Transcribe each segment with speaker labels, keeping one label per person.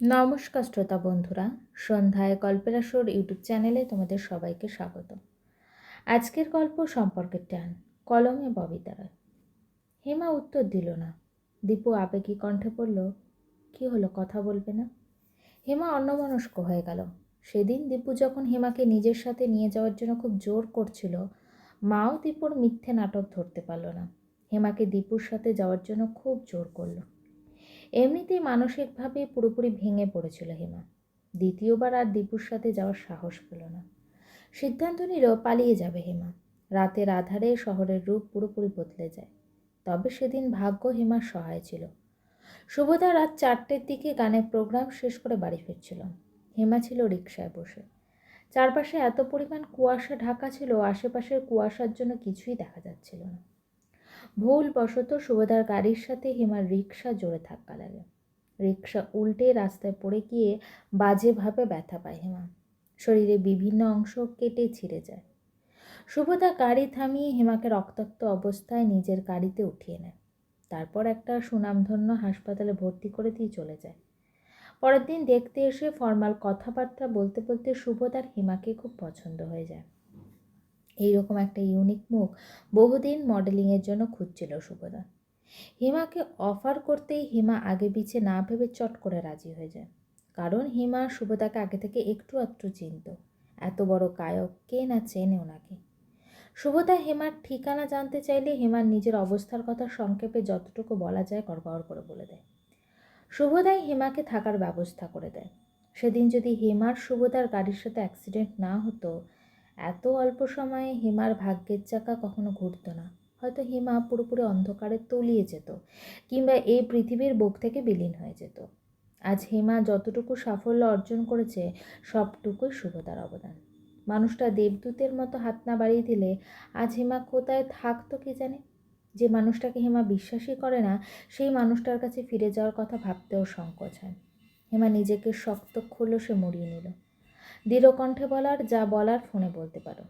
Speaker 1: নমস্কার শ্রোতা বন্ধুরা, সন্ধ্যায় গল্পের আসর ইউটিউব চ্যানেলে তোমাদের সবাইকে স্বাগত। আজকের গল্প সম্পর্কে টান, কলমে ববিতা রায়। হেমা উত্তর দিল না। দীপু আবেগী কণ্ঠে পড়ল কি হলো, কথা বলবে না? হেমা অন্যমনস্ক হয়ে গেল। সেদিন দীপু যখন হেমাকে নিজের সাথে নিয়ে যাওয়ার জন্য খুব জোর করছিল, মাও দীপুর মিথ্যে নাটক ধরতে পারল না। হেমাকে দীপুর সাথে যাওয়ার জন্য খুব জোর করল। এমনিতেই মানসিকভাবে পুরোপুরি ভেঙে পড়েছিল হেমা। দ্বিতীয়বার আর দীপুর সাথে যাওয়ার সাহস পেল না। সিদ্ধান্ত নিল পালিয়ে যাবে হেমা। রাতের আধারে শহরের রূপ পুরোপুরি বদলে যায়। তবে সেদিন ভাগ্য হেমার সহায় ছিল। শুভদা রাত চারটের দিকে গানের প্রোগ্রাম শেষ করে বাড়ি ফিরছিল। হেমা ছিল রিক্সায় বসে। চারপাশে এত পরিমাণ কুয়াশা ঢাকা ছিল, আশেপাশের কুয়াশার জন্য কিছুই দেখা যাচ্ছিল না। ভুলবশত শুভদার গাড়ির সাথে হেমার রিক্সা জোরে ধাক্কা লাগে। রিক্সা উল্টে রাস্তায় পড়ে গিয়ে বাজেভাবে ব্যথা পায় হেমা। শরীরে বিভিন্ন অংশ কেটে ছিঁড়ে যায়। শুভদা গাড়ি থামিয়ে হেমাকে রক্তাক্ত অবস্থায় নিজের গাড়িতে উঠিয়ে নেয়। তারপর একটা সুনামধন্য হাসপাতালে ভর্তি করে দিয়ে চলে যায়। পরের দিন দেখতে এসে ফর্মাল কথাবার্তা বলতে বলতে শুভদার হিমাকে খুব পছন্দ হয়ে যায়। এইরকম একটা ইউনিক মুখ বহুদিন মডেলিংয়ের জন্য খুঁজছিল শুভদা হিমাকে অফার করতেই হিমা আগে পিছে না ভেবে চট করে রাজি হয়ে যায়। কারণ হিমা শুভদাকে আগে থেকে একটু আধটু চিনত। এত বড় গায়ক কে না চেনে ওনাকে? শুভদা হেমার ঠিকানা জানতে চাইলে হেমার নিজের অবস্থার কথা সংক্ষেপে যতটুকু বলা যায় গড়গড় করে বলে দেয়। শুভদাই হেমাকে থাকার ব্যবস্থা করে দেয়। সেদিন যদি হেমার শুভদার গাড়ির সাথে অ্যাক্সিডেন্ট না হতো এত অল্প সময়ে হিমার ভাগ্যের চাকা কখনো ঘুরতো না। হয়তো হিমা পুরোপুরি অন্ধকারে তলিয়ে যেত কিংবা এই পৃথিবীর বুক থেকে বিলীন হয়ে যেত। আজ হেমা যতটুকু সাফল্য অর্জন করেছে, সবটুকুই শুভতার অবদান। মানুষটা দেবদূতের মতো হাত না বাড়িয়ে দিলে আজ হেমা কোথায় থাকতো কে জানে? যে মানুষটাকে হেমা বিশ্বাসই করে না, সেই মানুষটার কাছে ফিরে যাওয়ার কথা ভাবতেও সংকোচ হয়। হেমা নিজেকে শক্ত খোলসে মুড়িয়ে নিল। দৃঢ় কণ্ঠে বলার, যা বলার ফোনে বলতে পারো।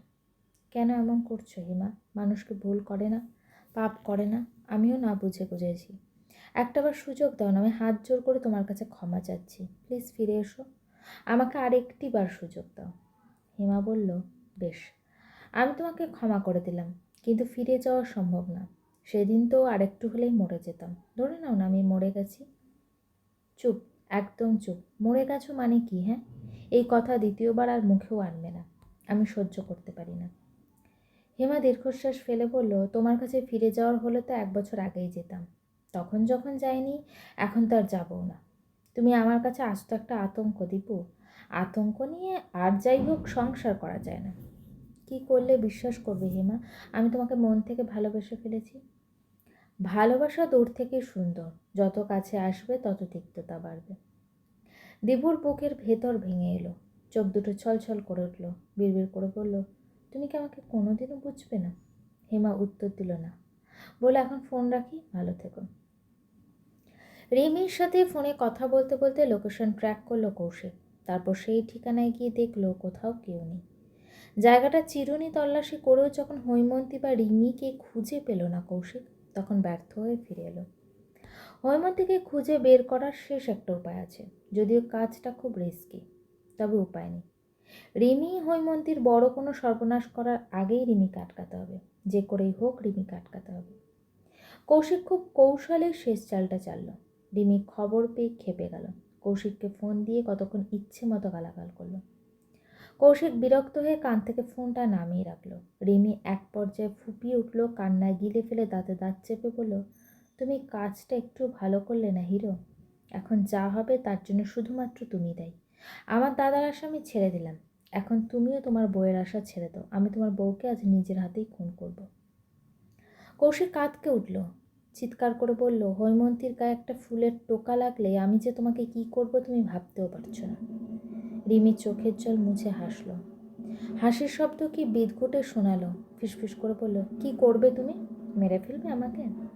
Speaker 1: কেন এমন করছ হিমা? মানুষকে ভুল করে না, পাপ করে না, আমিও না বুঝে বুঝেছি। একটাবার সুযোগ দাও না, আমি হাত জোর করে তোমার কাছে ক্ষমা চাচ্ছি। প্লিজ ফিরে এসো। আমাকে আরেকটি বার সুযোগ দাও। হিমা বলল, বেশ, আমি তোমাকে ক্ষমা করে দিলাম, কিন্তু ফিরে যাওয়া সম্ভব না। সেদিন তো আরেকটু হলেই মরে যেতাম। ধরে নাও না আমি মরে গেছি। চুপ, একদম চুপ। মরে গেছো মানে কি হ্যাঁ? এই কথা দ্বিতীয়বার আর মুখেও আনবে না। আমি সহ্য করতে পারি না। হেমা দীর্ঘশ্বাস ফেলে বলল, তোমার কাছে ফিরে যাওয়ার হলে তো এক বছর আগেই যেতাম। তখন যখন যাইনি, এখন তো আর যাবও না। তুমি আমার কাছে আস্ত একটা আতঙ্ক, দীপু। আতঙ্ক নিয়ে আর যাই হোক, সংসার করা যায় না। কি করলে বিশ্বাস করবে হেমা? আমি তোমাকে মন থেকে ভালোবেসে ফেলেছি। ভালোবাসা দূর থেকে সুন্দর। যত কাছে আসবে, তত তিক্ততা বাড়বে। দেবুর বুকের ভেতর ভেঙে এলো। চোখ দুটো ছলছল করে উঠল। বিড়বিড় করে বলল, তুমি কি আমাকে কোনোদিনও বুঝবে না? হেমা উত্তর দিল, না। বলে, এখন ফোন রাখি, ভালো থেকো। রিমির সাথে ফোনে কথা বলতে বলতে লোকেশন ট্র্যাক করল কৌশিক। তারপর সেই ঠিকানায় গিয়ে দেখল কোথাও কেউ নেই। জায়গাটা চিরুনি তল্লাশি করেও যখন হৈমন্তী বা রিমিকে খুঁজে পেল না কৌশিক, তখন ব্যর্থ হয়ে ফিরে এলো। হৈমন্তীকে খুঁজে বের করার শেষ একটা উপায় আছে। যদিও কাজটা খুব রিস্কি তবে উপায় নেই। রিমি হৈমন্তীর বড় কোনো সর্বনাশ করার আগেই রিমিকে আটকাতে হবে। যে করেই হোক রিমিকে আটকাতে হবে। কৌশিক খুব কৌশলে শেষ চালটা চালল। রিমি খবর পেয়ে খেপে গেল। কৌশিককে ফোন দিয়ে কতক্ষণ ইচ্ছে মতো গালাগাল করল। কৌশিক বিরক্ত হয়ে কান থেকে ফোনটা নামিয়ে রাখল। রিমি এক পর্যায়ে ফুপিয়ে উঠল, কান্নায় গিলে ফেলে দাঁতে দাঁত চেপে বলল তুমি কাজটা একটু ভালো করলে না, হিরো? এখন যা হবে তার জন্য শুধুমাত্র তুমি দায়ী। আমার দাদার আশা আমি ছেড়ে দিলাম। এখন তুমিও তোমার বউয়ের আশা ছেড়ে দাও। আমি তোমার বউকে আজ নিজের হাতেই খুন করব। কৌশিক কাঁদকে উঠল। চিৎকার করে বলল, হৈমন্তীর গায়ে একটা ফুলের টোকা লাগলে আমি যে তোমাকে কি করব তুমি ভাবতেও পারছ না। রিমি চোখের জল মুছে হাসল। হাসির শব্দ কি বিদঘুটে শোনালো? ফিসফিস করে বলল, কি করবে তুমি? মেরে ফেলবে আমাকে?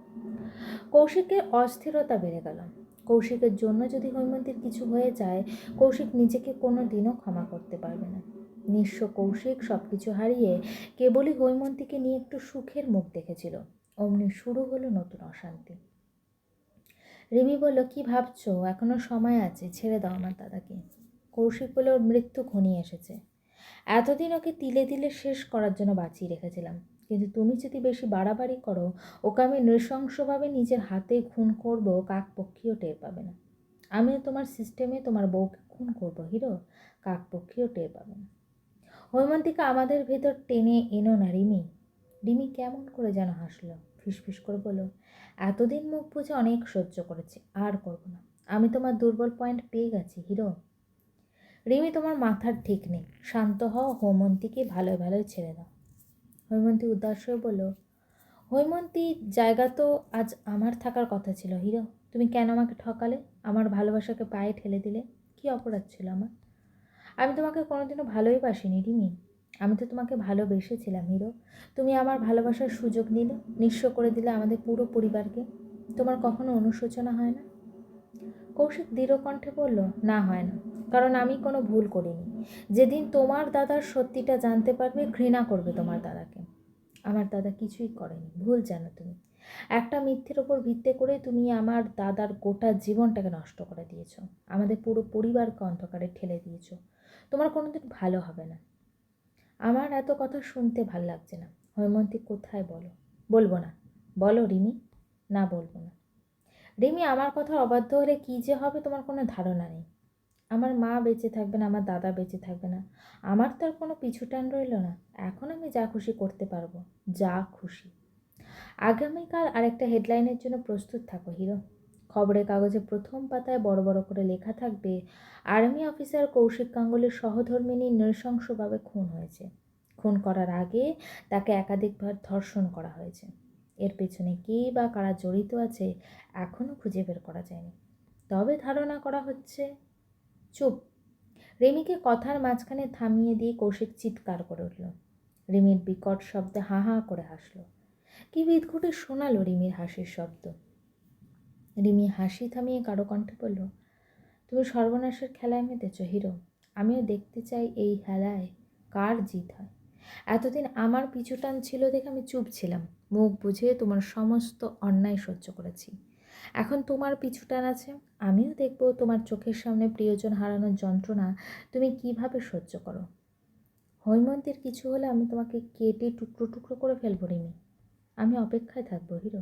Speaker 1: কৌশিকের অস্থিরতা বেড়ে গেল। কৌশিকের জন্য যদি হৈমন্তীর কিছু হয়ে যায়, কৌশিক নিজেকে কোনো দিনও ক্ষমা করতে পারবে না। নিঃস্ব কৌশিক সব কিছু হারিয়ে কেবলই হৈমন্তীকে নিয়ে একটু সুখের মুখ দেখেছিল। অমনি শুরু হলো নতুন অশান্তি। রিমি বলল, কি ভাবছ? এখনও সময় আছে, ছেড়ে দাও আমার দাদাকে। কৌশিক বলে ওর মৃত্যু ঘনিয়ে এসেছে। এতদিন ওকে তিলে তিলে শেষ করার জন্য বাঁচিয়ে রেখেছিলাম। কিন্তু তুমি যদি বেশি বাড়াবাড়ি করো, ওকে আমি নৃশংসভাবে নিজের হাতে খুন করব কাক পক্ষীও টের পাবে না। আমিও তোমার সিস্টেমে তোমার বউকে খুন করব, হিরো কাক পক্ষীও টের পাবে না। হৈমন্তিকা আমাদের ভেতর টেনে এনো না, রিমি। রিমি কেমন করে যেন হাসলো, ফিসফিস করে বলল, এতদিন মুখ বুঝে অনেক সহ্য করেছি, আর করব না। আমি তোমার দুর্বল পয়েন্ট পেয়ে গেছি, হিরো। রিমি তোমার মাথার ঠিক নেই। শান্ত হও, হৈমন্তীকে ভালোই ভালোই ছেড়ে দাও। হৈমন্তী উদাস হয়ে বলল, হৈমন্তী, জায়গা তো আজ আমার থাকার কথা ছিল, হিরো। তুমি কেন আমাকে ঠকালে? আমার ভালোবাসাকে পায়ে ঠেলে দিলে। কি অপরাধ ছিল আমার? আমি তোমাকে কোনোদিনও ভালোই বাসিনি, রিমি। আমি তো তোমাকে ভালোবেসেছিলাম, হিরো। তুমি আমার ভালোবাসার সুযোগ নিলে, নিঃস্ব করে দিলে আমাদের পুরো পরিবারকে। তোমার কখনো অনুশোচনা হয় না? কৌশিক দৃঢ় কণ্ঠে বলল, না হয় না, কারণ আমি কোনো ভুল করিনি। যেদিন তোমার দাদার সত্যিটা জানতে পারবে, ঘৃণা করবে তোমার দাদাকে। আমার দাদা কিছুই করেনি, ভুল জানো তুমি। একটা মিথ্যের ওপর ভিত্তি করে তুমি আমার দাদার গোটা জীবনটাকে নষ্ট করে দিয়েছ। আমাদের পুরো পরিবারকে অন্ধকারে ঠেলে দিয়েছ। তোমার কোনোদিন ভালো হবে না। আমার এত কথা শুনতে ভালো লাগছে না। হৈমন্তী, কোথায় বলো? বলব না। বলো, রিমি। না, বলব না। রিমি, আমার কথা অবাধ্য হলে কী যে হবে তোমার কোনো ধারণা নেই। আমার মা বেঁচে থাকবে না, আমার দাদা বেঁচে থাকবে না। আমার তো আর কোনো পিছু টান রইল না। এখন আমি যা খুশি করতে পারব, যা খুশি। আগামীকাল আরেকটা হেডলাইনের জন্য প্রস্তুত থাকো, হিরো। খবরের কাগজে প্রথম পাতায় বড় বড় করে লেখা থাকবে, আর্মি অফিসার কৌশিক গাঙ্গুলির সহধর্মিনী নৃশংসভাবে খুন হয়েছে। খুন করার আগে তাকে একাধিকবার ধর্ষণ করা হয়েছে। এর পেছনে কে বা কারা জড়িত আছে এখনও খুঁজে বের করা যায়নি। তবে ধারণা করা হচ্ছে, চুপ। রিমিকে কথার মাঝখানে থামিয়ে দিয়ে কৌশিক চিৎকার করে উঠল। রিমির বিকট শব্দে হা হা করে হাসলো। কি বিদঘুটে শোনালো রিমির হাসির শব্দ? রিমি হাসি থামিয়ে কারও কণ্ঠে বলল, তুমি সর্বনাশের খেলায় মেতেছ, হিরো। আমিও দেখতে চাই এই খেলায় কার জিত হয়? এতদিন আমার পিছু টান ছিল দেখে আমি চুপ ছিলাম। মুখ বুঝে তোমার সমস্ত অন্যায় সহ্য করেছি। এখন তোমার পিছু টান আছে, আমিও দেখব তোমার চোখের সামনে প্রিয়জন হারানোর যন্ত্রণা তুমি কীভাবে সহ্য করো। হৈমন্তের কিছু হলে আমি তোমাকে কেটে টুকরো টুকরো করে ফেলব, রিমি। আমি অপেক্ষায় থাকব, হিরো।